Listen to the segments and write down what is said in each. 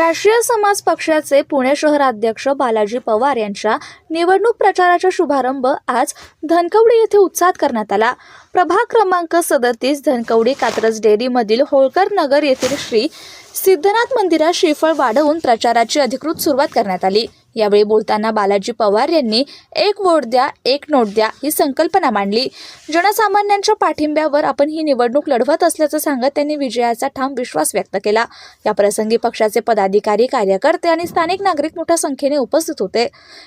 राष्ट्रीय समाज पक्षाचे पुणे शहराध्यक्ष बालाजी पवार यांच्या निवडणूक प्रचाराचा शुभारंभ आज धनकवडी येथे उत्साहात करण्यात आला. प्रभाग क्रमांक सदतीस धनकवडी कात्रज डेअरीमधील होळकर नगर येथील श्री सिद्धनाथ मंदिरात श्रीफळ वाढवून प्रचाराची अधिकृत सुरुवात करण्यात आली. यावेळी बोलताना बालाजी पवार यांनी एक वोट द्या एक नोट द्या ही संकल्पना मांडली. जनसामान्यांच्या पाठिंब्यावर आपण ही निवडणूक लढवत असल्याचं सांगत त्यांनी विजयाचा ठाम विश्वास व्यक्त केला. या प्रसंगी पक्षाचे पदाधिकारी कार्यकर्ते आणि स्थानिक नागरिक मोठ्या संख्येने उपस्थित होते.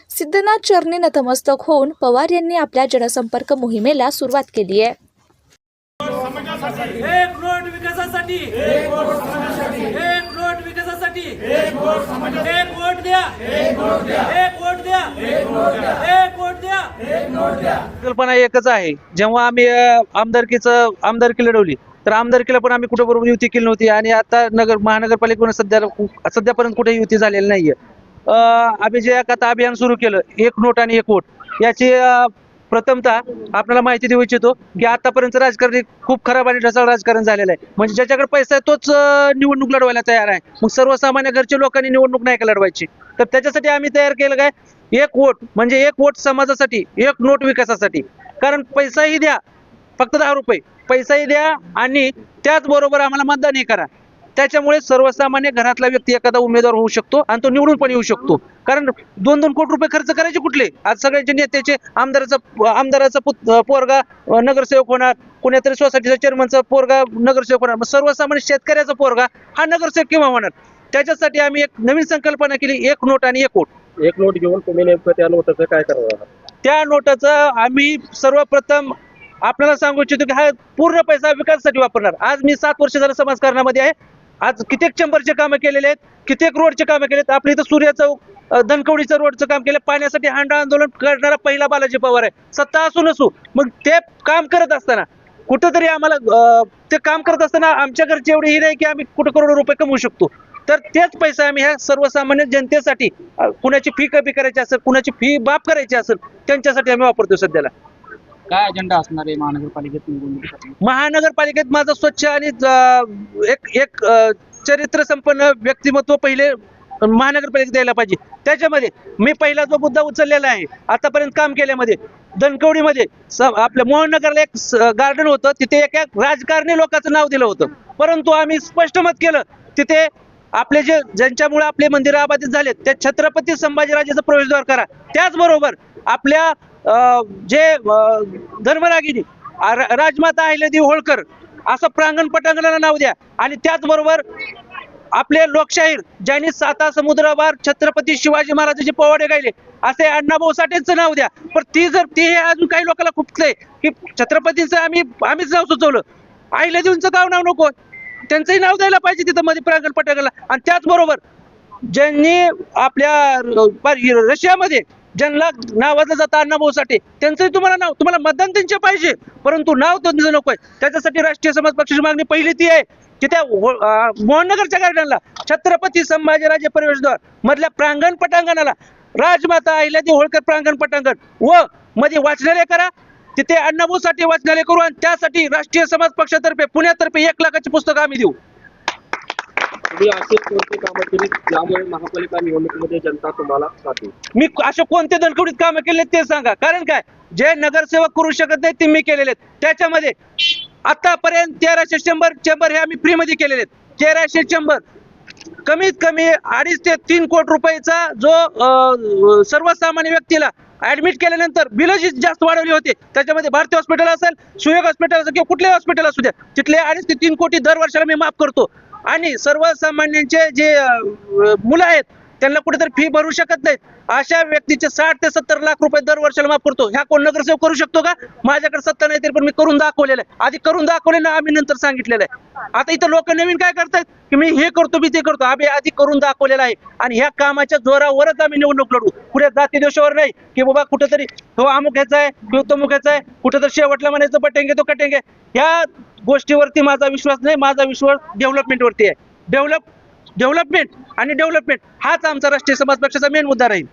सिद्धनाथ चरणी नतमस्तक होऊन पवार यांनी आपल्या जनसंपर्क मोहिमेला सुरुवात केली आहे. एक नोट विकासासाठी एक नोट विकासासाठी एक वोट द्या। एक वोट द्या। एक वोट द्या। कल्पना एकच आहे. जेव्हा आम्ही आमदारकीचं आमदारकी लढवली तर आमदारकीला पण आम्ही कुठे बरोबर युती केली नव्हती आणि आता नगर महानगरपालिकेनं सध्या सध्यापर्यंत कुठे युती झालेली नाहीये. अ, आम्ही जे एक आता अभियान सुरू केलं. एक नोट आणि एक वोट. याची प्रथमतः आपल्याला माहिती देऊ इच्छितो की आतापर्यंत राजकारणी खूप खराब आणि ढसाळ राजकारण झालेलं आहे. म्हणजे ज्याच्याकडे पैसा आहे तोच निवडणूक लढवायला तयार आहे. मग सर्वसामान्य घरच्या लोकांनी निवडणूक नाही का लढवायची? तर त्याच्यासाठी आम्ही तयार केलं काय? एक वोट म्हणजे एक वोट समाजासाठी एक नोट विकासासाठी. कारण पैसाही द्या फक्त दहा रुपये. पैसाही द्या आणि त्याचबरोबर आम्हाला मतदानही करा. त्याच्यामुळे सर्वसामान्य घरातला व्यक्ती एखादा उमेदवार होऊ शकतो आणि तो निवडून पण येऊ शकतो. कारण दोन दोन कोटी रुपये खर्च करायचे कुठले? आज सगळ्यांचे नेत्याचे आमदाराचा आमदाराचा पुत पोरगा नगरसेवक होणार. कोणीतरी सोसायटीचा चेअरमनचा पोरगा नगरसेवक होणार. सर्वसामान्य शेतकऱ्याचा पोरगा हा नगरसेवक केव्हा होणार? त्याच्यासाठी आम्ही एक नवीन संकल्पना केली एक नोट आणि एक वोट. एक नोट घेऊन तुम्ही नेमकं त्या नोटाचं काय करणार त्या नोटाचं आम्ही सर्वप्रथम आपल्याला सांगू इच्छितो की हा पूर्ण पैसा विकासासाठी वापरणार. आज मी सात वर्ष झालं समाजकारणामध्ये आहे. आज कित्येक चंबरचे कामं केलेले आहेत कित्येक रोडचे कामं केलेत. आपल्या इथं सूर्य चौक धनकवडीचं रोडचं काम केलं. पाण्यासाठी हांडा आंदोलन करणारा पहिला बालाजी पवार आहे. सत्ता असू नसू मग ते काम करत असताना कुठंतरी आम्हाला ते काम करत असताना आमच्या घरची एवढी ही नाही की आम्ही कुठं करोडो रुपये कमवू शकतो. तर तेच पैसा आम्ही ह्या सर्वसामान्य जनतेसाठी कुणाची फी कमी करायची असेल कुणाची फी बाप करायची असेल त्यांच्यासाठी आम्ही वापरतो सध्याला. काय अजेंडा असणार आहे महानगरपालिकेत महानगरपालिकेत माझं स्वच्छ आणि ज- एक एक चरित्र संपन्न व्यक्तिमत्व पहिले महानगरपालिकेत द्यायला पाहिजे. त्याच्यामध्ये मी पहिला जो मुद्दा उचललेला आहे आतापर्यंत काम केल्यामध्ये दणकवडीमध्ये स- आपल्या मोहननगरला एक गार्डन होतं तिथे एक एक राजकारणी लोकांचं नाव दिलं होतं. परंतु आम्ही स्पष्ट मत केलं तिथे आपले जे ज्यांच्यामुळे आपले मंदिर अबाधित झालेत त्या छत्रपती संभाजीराजेचं प्रवेशद्वार करा. त्याचबरोबर आपल्या जे धर्मरागिनी राजमाता अहिल्यादेवी होळकर असं प्रांगण पटांगणाला नाव द्या. आणि त्याचबरोबर आपले लोकशाहीर ज्यांनी साता समुद्रावर छत्रपती शिवाजी महाराजांचे पोवाडे गायले असे अण्णाभाऊ साठेंचं नाव द्या. पण ती जर ती हे अजून काही लोकांना खुपतंय की छत्रपतींचं आम्ही आम्हीच नाव सुचवलं. अहिल्यादेवींचं गाव नाव नको. त्यांचंही नाव द्यायला पाहिजे तिथं मध्ये प्रांगण पटांगणाला. आणि त्याचबरोबर ज्यांनी आपल्या रशियामध्ये ज्यांना नावाजलं जातं अण्णाभाऊ साठे त्यांचंही तुम्हाला नाव तुम्हाला मतदान त्यांचे पाहिजे परंतु नाव त्यांचं नको आहे त्याच्यासाठी राष्ट्रीय समाज पक्षाची मागणी पहिली ती आहे की त्या मोहननगरच्या गार्डनला छत्रपती संभाजीराजे प्रवेशद्वार मधल्या प्रांगण पटांगणाला राजमाता अहिल्यादेवी होळकर प्रांगण पटांगण व मध्ये वाचनालय करा तिथे अण्णाभाऊ साठे वाचनालय करू आणि त्यासाठी राष्ट्रीय समाज पक्षातर्फे पुण्यातर्फे एक लाखाची पुस्तकं आम्ही देऊ. तुम्ही असे कोणते काम केली ज्यामुळे महापालिका निवडणुकीमध्ये जनता तुम्हाला साथ मी असे कोणते दणकवडीत कामं केले ते सांगा. कारण काय? जे नगरसेवक करू शकत नाही ते मी केलेले आहेत त्याच्यामध्ये आतापर्यंत तेराशे शंभर चेंबर हे आम्ही फ्रीमध्ये केलेले आहेत तेराशे शंभर. कमीत कमी अडीच ते तीन कोटी रुपयाचा जो अं, सर्वसामान्य व्यक्तीला ऍडमिट केल्यानंतर बिलं जी जास्त वाढवली होती त्याच्यामध्ये भारतीय हॉस्पिटल असेल सुयोग हॉस्पिटल असेल किंवा कुठल्याही हॉस्पिटल असू द्या तिथले अडीच ते तीन कोटी दर वर्षाला मी माफ करतो. आणि सर्वसामान्यांचे जे मुलं आहेत त्यांना कुठेतरी फी भरू शकत नाहीत. अशा व्यक्तीचे साठ ते सत्तर लाख रुपये दर वर्षाला माफ करतो ह्या कोण नगरसेवक करू शकतो का? माझ्याकडे सत्ता नाही तरी पण मी करून दाखवलेलं आहे. आधी करून दाखवले ना आम्ही नंतर सांगितलेलं आहे. आता इथं लोक नवीन काय करतायत? की मी हे करतो मी ते करतो. आम्ही आधी करून दाखवलेलं आहे. आणि ह्या कामाच्या जोरावरच आम्ही निवडणूक लढू. कुठे जाती दोषावर नाही. की बाबा कुठेतरी तो अमुक ह्याचा आहे किंवा तो मुख्याचा आहे. कुठेतरी शेवटला म्हणायचं बटेंगे तो कटेंगे. ह्या गोष्टीवरती माझा विश्वास नाही माझा विश्वास डेव्हलपमेंटवरती आहे. डेव्हलप डेव्हलपमेंट आणि डेव्हलपमेंट हाच आमचा राष्ट्रीय समाज पक्षाचा मेन मुद्दा राहील.